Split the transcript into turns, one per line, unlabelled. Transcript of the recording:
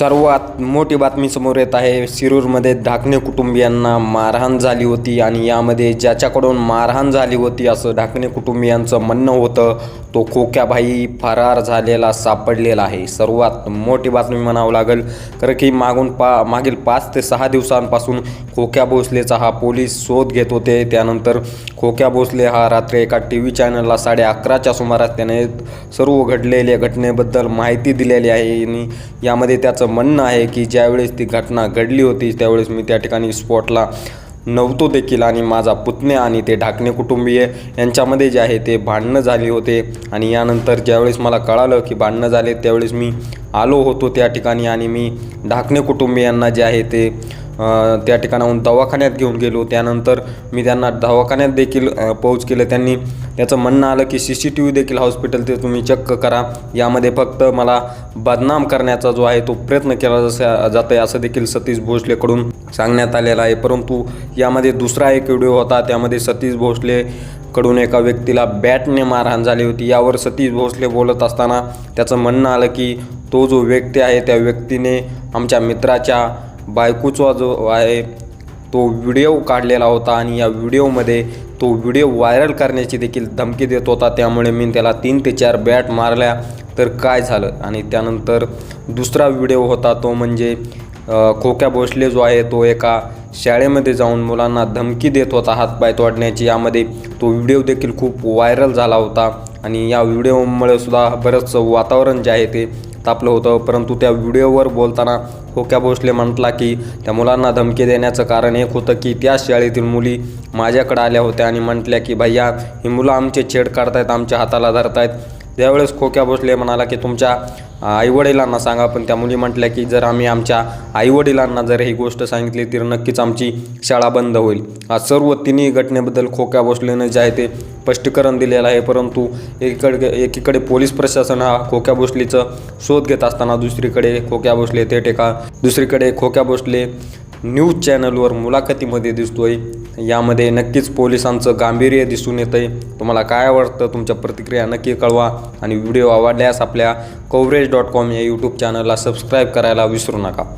सर्वात मोठी बातमी समोर येत आहे. शिरूरमध्ये ढाकणे कुटुंबियांना मारहाण झाली होती आणि यामध्ये ज्याच्याकडून मारहाण झाली होती असं ढाकणे कुटुंबियांचं म्हणणं होतं तो खोक्याभाई फरार झालेला सापडलेला आहे. सर्वात मोठी बातमी म्हणावं लागेल कारण की मागून पा मागील पाच ते सहा दिवसांपासून खोक्या भोसलेचा हा पोलीस शोध घेत होते. त्यानंतर खोक्या भोसले हा रात्री एका टी व्ही चॅनलला साडे अकराच्या सुमारास त्याने सर्व घडलेल्या घटनेबद्दल माहिती दिलेली आहे. आणि यामध्ये त्याचं म्हणणं आहे की ज्यावेळेस ती घटना घडली होती त्यावेळेस मी त्या ठिकाणी स्पॉटला नव्हतो देखील आणि माझा पुतणे आणि ते ढाकणे कुटुंबीय यांच्यामध्ये जे आहे ते भांडणं झाली होते. आणि यानंतर ज्यावेळेस मला कळालं की भांडणं झाले त्यावेळेस मी आलो होतो त्या ठिकाणी आणि मी ढाकणे कुटुंबियांना जे आहे ते त्या ठिकाणाहून दवाखान्यात घेऊन गेलो. त्यानंतर मी त्यांना दवाखान्यात देखील पोहोच पोच केलं. त्यांनी त्याचं म्हणणं आलं की सी सी टी व्ही देखील हॉस्पिटल ते तुम्ही चक्क करा. यामध्ये फक्त मला बदनाम करण्याचा जो आहे तो प्रयत्न केला जसा जात आहे असं देखील सतीश भोसलेकडून सांगण्यात आलेलं आहे. परंतु यामध्ये दुसरा एक व्हिडिओ होता. त्यामध्ये सतीश भोसले कडून एका व्यक्तीला बॅटने मारहाण झाली होती. यावर सतीश भोसले बोलत असताना त्याचं म्हणणं आलं की तो जो व्यक्ती आहे त्या व्यक्तीने आमच्या मित्राच्या बायकोचा जो आहे तो व्हिडिओ काढलेला होता आणि या व्हिडिओमध्ये तो व्हिडिओ व्हायरल करण्याची देखील धमकी देत होता. त्यामुळे मी त्याला तीन ते चार बॅट मारल्या तर काय झालं? आणि त्यानंतर दुसरा व्हिडिओ होता तो म्हणजे खोक्या भोसले जो आहे तो एका शाळेमध्ये जाऊन मुलांना धमकी देत होता हातपाय तोडण्याची. यामध्ये तो व्हिडिओ देखील खूप व्हायरल झाला होता. आणि या व्हिडिओमुळे सुद्धा बरंचसं वातावरण जे आहे ते तापलं होतं. परंतु त्या व्हिडिओवर बोलताना होक्या भोसले म्हटला की त्या मुलांना धमकी देण्याचं कारण एक होतं की त्या शाळेतील मुली माझ्याकडे आल्या होत्या आणि म्हटल्या की भैया ही मुलं आमचे छेड काढतायत आमच्या हाताला धरतायत. त्यावेळेस खोक्या भोसले म्हणाला की तुमच्या आईवडिलांना सांगा. पण त्या मुली म्हटल्या की जर आम्ही आमच्या आईवडिलांना जर ही गोष्ट सांगितली तर नक्कीच आमची शाळा बंद होईल. आज सर्व तिन्ही घटनेबद्दल खोक्या भोसलेनं जे आहे ते स्पष्टीकरण दिलेलं आहे. परंतु एकीकडे एकीकडे पोलीस प्रशासन हा खोक्या भोसलेचं शोध घेत असताना दुसरीकडे खोक्या भोसले थेट एका दुसरीकडे खोक्या भोसले न्यूज चॅनलवर मुलाखतीमध्ये दिसतोय. यामध्ये नक्कीच पोलिसांचं गांभीर्य दिसून येतं आहे तुम्हाला काय आवडतं तुमच्या प्रतिक्रिया नक्की कळवा. आणि व्हिडिओ आवडल्यास आपल्या कवरेज डॉट कॉम या यूट्यूब चॅनलला सबस्क्राईब करायला विसरू नका.